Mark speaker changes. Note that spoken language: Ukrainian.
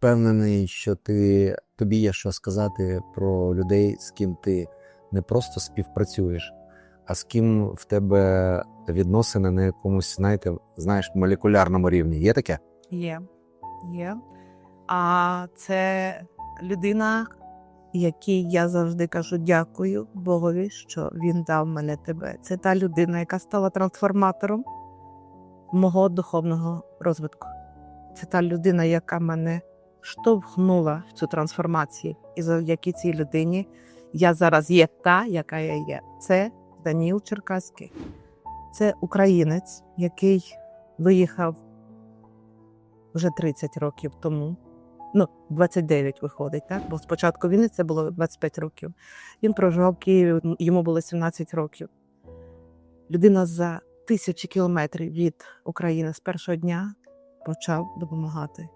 Speaker 1: впевнений, що ти тобі є що сказати про людей, з ким ти не просто співпрацюєш, а з ким в тебе відносини на якомусь, знаєте, знаєш, молекулярному рівні. Є таке?
Speaker 2: Є. Є. А це людина, якій я завжди кажу дякую Богові, що він дав мене тебе. Це та людина, яка стала трансформатором мого духовного розвитку. Це та людина, яка мене штовхнула цю трансформацію. І завдяки цій людині я зараз є та, яка я є. Це Даніл Черкаський. Це українець, який виїхав вже 30 років тому. Ну, 29 виходить, так? Бо спочатку війни це було 25 років. Він проживав в Києві, йому було 17 років. Людина за тисячі кілометрів від України з першого дня почав допомагати.